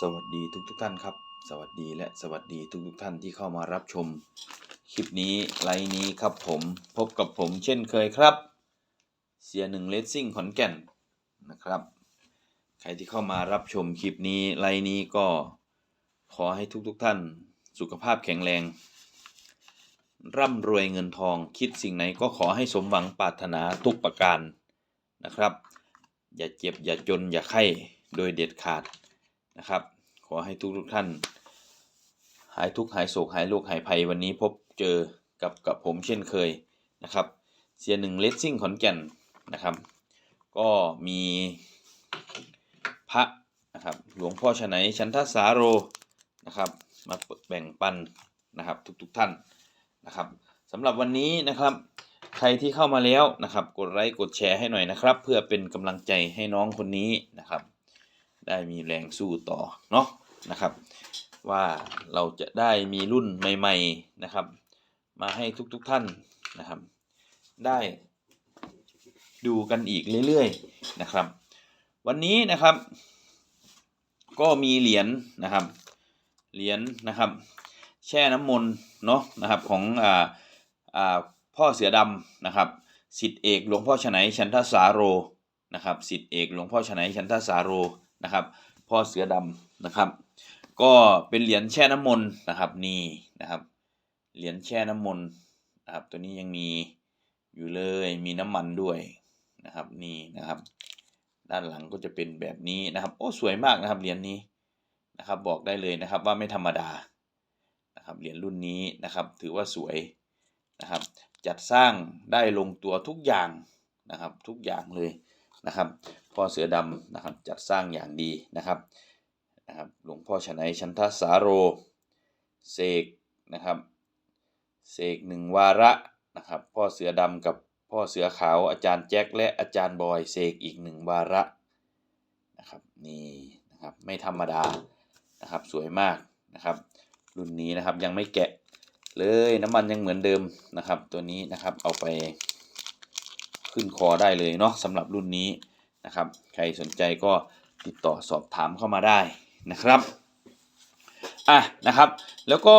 สวัสดีทุกทุกท่านครับ สวัสดีและสวัสดีทุกทุกท่านที่เข้ามารับชม คลิปนี้ไลน์นี้ครับผมพบกับผมเช่นเคยครับ เสียหนึ่งเลสซิ่งขอนแก่นนะครับ ใครที่เข้ามารับชมคลิปนี้ไลน์นี้ก็ขอให้ทุกทุกท่าน สุขภาพแข็งแรง ร่ำรวยเงินทองคิดสิ่งไหนก็ขอให้สมหวังปรารถนาทุกประการนะครับ อย่าเจ็บอย่าจนอย่าไข้โดยเด็ดขาด นะครับ ขอให้ทุกทุกท่าน หายทุกข์หายโศกหายโรคหายภัยวันนี้พบเจอกับกับผมเช่นเคยนะครับเสียหนึ่งเลสซิ่งขอนแก่นนะครับ ก็มีพระนะครับหลวงพ่อชนัยชันทสาโรนะครับ มาแบ่งปันนะครับทุกๆทท่านนะครับสำหรับวันนี้นะครับ ใครที่เข้ามาแล้วนะครับ กดไลค์กดแชร์ให้หน่อยนะครับ เพื่อเป็นกำลังใจให้น้องคนนี้นะครับ ได้มีแรงสู้ต่อเนาะนะครับ ว่าเราจะได้มีรุ่นใหม่ ๆนะครับ มาให้ทุกๆทท่านนะครับ ได้ดูกันอีกเรื่อยๆนะครับ วันนี้นะครับ ก็มีเหรียญนะครับเหรียญนะครับ แช่น้ำมนต์เนาะนะครับของอ่าอ่าพ่อเสือดำนะครับสิทธิเอกหลวงพ่อฉนัยชันทสาโรนะครับสิทธิเอกหลวงพ่อฉนัยชันทสาโร นะครับพ่อเสือดำนะครับ ก็เป็นเหรียญแช่น้ำมนต์นะครับนี่นะครับเหรียญแช่น้ำมนต์นะครับตัวนี้ยังมีอยู่เลยมีน้ำมันด้วยนะครับนี่นะครับ ด้านหลังก็จะเป็นแบบนี้นะครับ โอ้สวยมากนะครับเหรียญนี้นะครับ บอกได้เลยนะครับว่าไม่ธรรมดานะครับเหรียญรุ่นนี้นะครับ ถือว่าสวยนะครับ จัดสร้างได้ลงตัวทุกอย่างนะครับ ทุกอย่างเลย นะครับพ่อเสือดำนะครับจัดสร้างอย่างดีนะครับนะครับหลวงพ่อชนัยชันทสาโรเสกนะครับเสกหนึ่งวาระนะครับพ่อเสือดำกับพ่อเสือขาวอาจารย์แจ็คและอาจารย์บอยเสกอีกหนึ่งวาระนะครับนี่นะครับไม่ธรรมดานะครับสวยมากนะครับรุ่นนี้นะครับยังไม่แกะเลยน้ำมันยังเหมือนเดิมนะครับตัวนี้นะครับเอาไป ขึ้นคอได้เลยเนาะสำหรับรุ่นนี้นะครับ ใครสนใจก็ติดต่อสอบถามเข้ามาได้นะครับอะนะครับ แล้วก็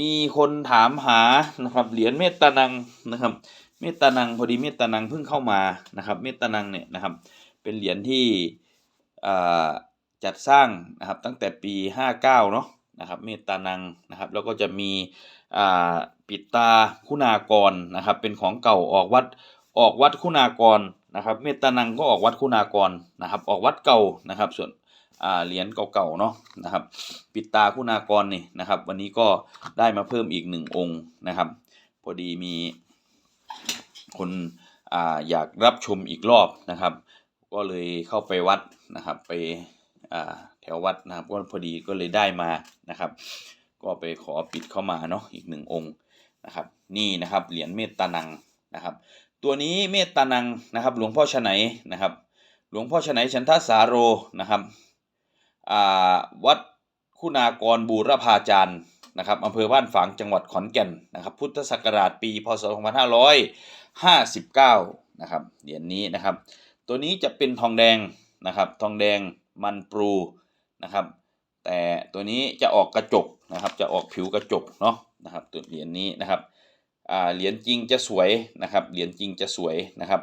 มีคนถามหานะครับเหรียญเมตตานังนะครับ เมตตานังพอดีเมตตานังเพิ่งเข้ามานะครับ เมตตานังเนี่ยนะครับ เป็นเหรียญที่จัดสร้างนะครับตั้งแต่ปี 59เนาะนะครับ เมตตานังนะครับ แล้วก็จะมีปิดตาคุณากรนะครับ เป็นของเก่าออกวัด ออกวัดคุณากรนะครับ เมตานังก็ออกวัดคุณากรนะครับ ออกวัดเก่านะครับ ส่วนเหรียญเก่าๆเนาะนะครับ ปิดตาคุณากรนี่นะครับ วันนี้ก็ได้มาเพิ่มอีกหนึ่งองค์นะครับ พอดีมีคนออยากรับชมอีกรอบนะครับ ก็เลยเข้าไปวัดนะครับ ไปแถววัดนะครับ ก็พอดีก็เลยได้มานะครับ ก็ไปขอปิดเข้ามาเนาะอีกหนึ่งองค์นะครับ นี่นะครับเหรียญเมตตานังนะครับ ตัวนี้เมตตานังนะครับ หลวงพ่อชนัยนะครับ หลวงพ่อชนัยชันทสาโรนะครับวัดคุณากรบูรพาจารย์นะครับอำเภอบ้านฝางจังหวัดขอนแก่นนะครับ พุทธศักราชปี พศ 2559 นะครับเหรียญนี้นะครับ ตัวนี้จะเป็นทองแดงนะครับ ทองแดงมันปรูนะครับ แต่ตัวนี้จะออกกระจกนะครับ จะออกผิวกระจกเนาะนะครับ ตัวเหรียญนี้นะครับ เหรียญจริงจะสวยนะครับ เหรียญจริงจะสวยนะครับ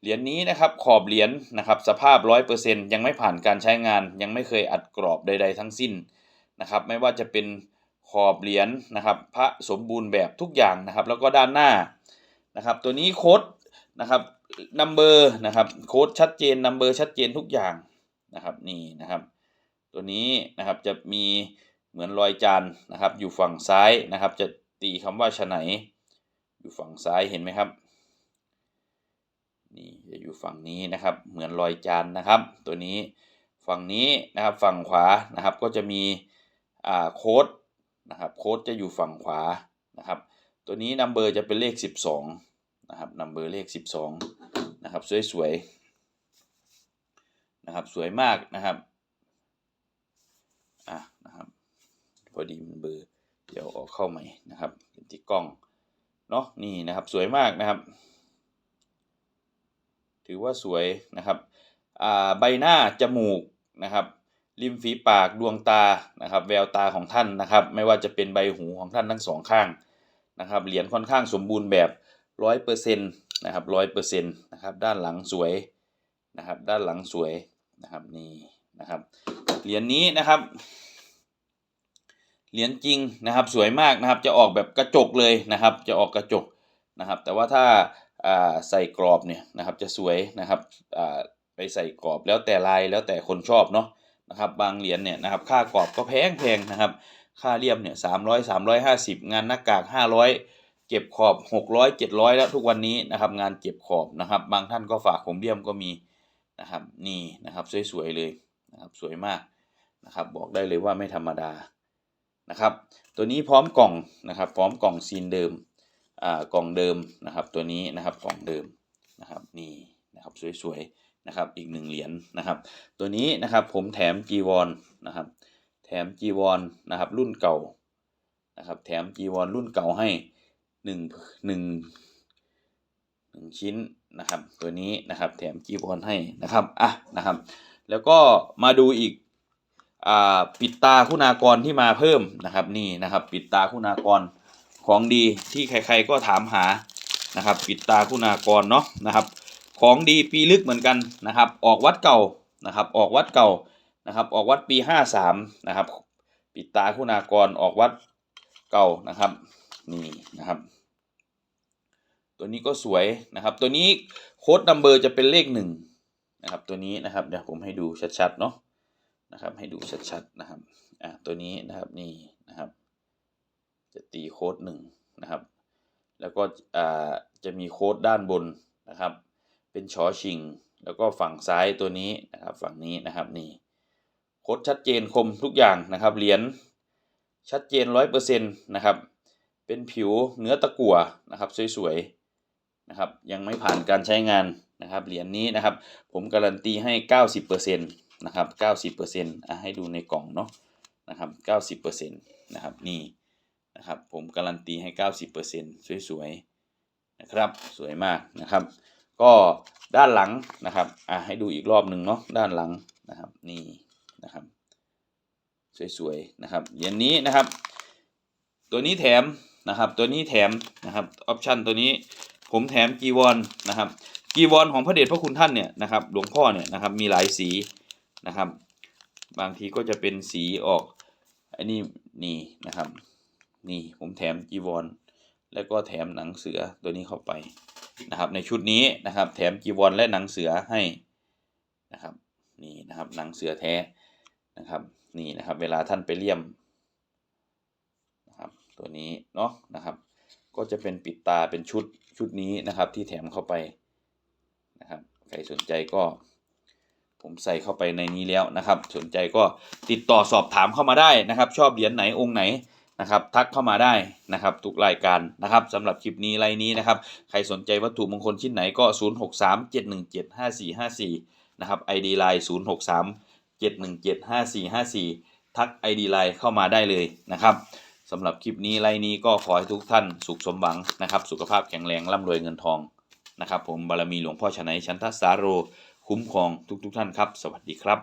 เหรียญนี้นะครับขอบเหรียญนะครับสภาพ 100%ยังไม่ผ่านการใช้งาน ยังไม่เคยอัดกรอบใด ๆ ทั้งสิ้นนะครับ ไม่ว่าจะเป็นขอบเหรียญนะครับพระสมบูรณ์แบบทุกอย่างนะครับ แล้วก็ด้านหน้านะครับตัวนี้โค้ดนะครับนัมเบอร์นะครับโค้ดชัดเจนนัมเบอร์ชัดเจนทุกอย่างนะครับนี่นะครับ ตัวนี้นะครับจะมีเหมือนรอยจานนะครับอยู่ฝั่งซ้ายนะครับ จะตีคำว่าฉไหน อยู่ฝั่งซ้ายเห็นไหมครับ นี่จะอยู่ฝั่งนี้นะครับ เหมือนรอยจานนะครับ ตัวนี้ฝั่งนี้นะครับฝั่งขวานะครับก็จะมีอ่าโค้ดนะครับโค้ดจะอยู่ฝั่งขวานะครับ ตัวนี้นัมเบอร์จะเป็นเลข 12นะครับนัมเบอร์เลข 12นะครับสวยๆนะครับสวยมากนะครับอะนะครับพอดีมันเบอร์เดี๋ยวออกเข้าใหม่นะครับเป็นที่กล้อง เนาะนี่นะครับสวยมากนะครับ ถือว่าสวยนะครับใบหน้าจมูกนะครับริมฝีปากดวงตานะครับ แววตาของท่านนะครับ ไม่ว่าจะเป็นใบหูของท่านทั้งสองข้างนะครับเหรียญค่อนข้างสมบูรณ์แบบร้อยเปอร์เซ็นต์นะครับร้อยเปอร์เซ็นต์นะครับด้านหลังสวยนะครับ ด้านหลังสวยนะครับนี่นะครับเหรียญนี้นะครับ เหรียญจริงนะครับ สวยมากนะครับ จะออกแบบกระจกเลยนะครับ จะออกกระจกนะครับ แต่ว่าถ้าใส่กรอบเนี่ยนะครับ จะสวยนะครับไปใส่กรอบแล้วแต่ลายแล้วแต่คนชอบเนาะนะครับ บางเหรียญเนี่ยนะครับ ค่ากรอบก็แพงแพงนะครับ ค่าเรียบเนี่ยสามร้อยสามร้อยห้าสิบงานหน้ากากห้าร้อยเก็บขอบหกร้อยเจ็ดร้อยแล้วทุกวันนี้นะครับ งานเก็บขอบนะครับ บางท่านก็ฝากผมเลี่ยมก็มีนะครับ นี่นะครับสวยๆเลยนะครับ สวยมากนะครับ บอกได้เลยว่าไม่ธรรมดา นะครับ ตัวนี้พร้อมกล่องนะครับ พร้อมกล่องซีนเดิมอ่ากล่องเดิมนะครับ ตัวนี้นะครับกล่องเดิมนะครับนี่นะครับสวยๆนะครับอีกหนึ่งเหรียญนะครับ ตัวนี้นะครับผมแถมจีวรนนะครับ แถมจีวรนนะครับรุ่นเก่านะครับแถมจีวรรุ่นเก่าให้หนึ่งหนึ่งหนึ่งชิ้นนะครับ ตัวนี้นะครับแถมจีวรให้นะครับอะนะครับ แล้วก็มาดูอีก ปิดตาคุณากรที่มาเพิ่มนะครับนี่นะครับ ปิดตาคุณากรของดีที่ใครๆก็ถามหานะครับ ปิดตาคุณากรเนาะนะครับ ของดีปีลึกเหมือนกันนะครับ ออกวัดเก่านะครับ ออกวัดเก่านะครับ ออกวัดปีห้าสามนะครับ ปิดตาคุณากรออกวัดเก่านะครับนี่นะครับ ตัวนี้ก็สวยนะครับ ตัวนี้โค้ดนัมเบอร์จะเป็นเลขหนึ่งนะครับ ตัวนี้นะครับเดี๋ยวผมให้ดูชัดๆเนาะ นะครับ ให้ดูชัดๆนะครับอ่าตัวนี้นะครับนี่นะครับ จะตีโค้ดหนึ่งนะครับ แล้วก็อ่าจะมีโค้ดด้านบนนะครับ เป็นชอชิง แล้วก็ฝั่งซ้ายตัวนี้นะครับ ฝั่งนี้นะครับนี่โค้ดชัดเจนคมทุกอย่างนะครับเหรียญชัดเจนร้อยเปอร์เซ็นต์นะครับ เป็นผิวเนื้อตะกั่วนะครับสวยๆนะครับ ยังไม่ผ่านการใช้งานนะครับเหรียญนี้นะครับ ผมการันตีให้เก้าสิบเปอร์เซ็นต์ นะครับเก้าสิบเปอร์เซ็นต์อะให้ดูในกล่องเนาะนะครับเก้าสิบเปอร์เซ็นต์นะครับนี่นะครับผมการันตีให้เก้าสิบเปอร์เซ็นต์สวยๆนะครับสวยมากนะครับ ก็ด้านหลังนะครับอะให้ดูอีกรอบหนึ่งเนาะด้านหลังนะครับนี่นะครับสวยๆนะครับเหรียญนี้นะครับ ตัวนี้แถมนะครับตัวนี้แถมนะครับออปชันตัวนี้ผมแถมจีวรนะครับจีวรของพระเดชพระคุณท่านเนี่ยนะครับหลวงพ่อเนี่ยนะครับมีหลายสี นะครับ บางทีก็จะเป็นสีออกอันนี้นี่นะครับ นี่ผมแถมจีวร แล้วก็แถมหนังเสือตัวนี้เข้าไปนะครับ ในชุดนี้นะครับ แถมจีวรและหนังเสือให้นะครับ นี่นะครับหนังเสือแท้นะครับ นี่นะครับ เวลาท่านไปเลี่ยมนะครับ ตัวนี้เนาะนะครับ ก็จะเป็นปิดตาเป็นชุดชุดนี้นะครับ ที่แถมเข้าไปนะครับ ใครสนใจก็ ผมใส่เข้าไปในนี้แล้วนะครับ สนใจก็ติดต่อสอบถามเข้ามาได้นะครับ ชอบเหรียญไหนองค์ไหนนะครับ ทักเข้ามาได้นะครับ ทุกรายการนะครับสำหรับคลิปนี้ไลน์นี้นะครับ ใครสนใจวัตถุมงคลชิ้นไหนก็ 0 6 3 7 1 7 5 4 5 4 นะครับ ID Line 0 6 3 7 1 7 5 4 5 4 ทัก ID Line เข้ามาได้เลยนะครับสำหรับคลิปนี้ไลน์นี้ก็ขอให้ทุกท่านสุขสมหวังนะครับ สุขภาพแข็งแรงร่ำรวยเงินทองนะครับ ผมบารมีหลวงพ่อชนัยชันทสาโร คุ้มครองทุกๆทท่านครับ สวัสดีครับ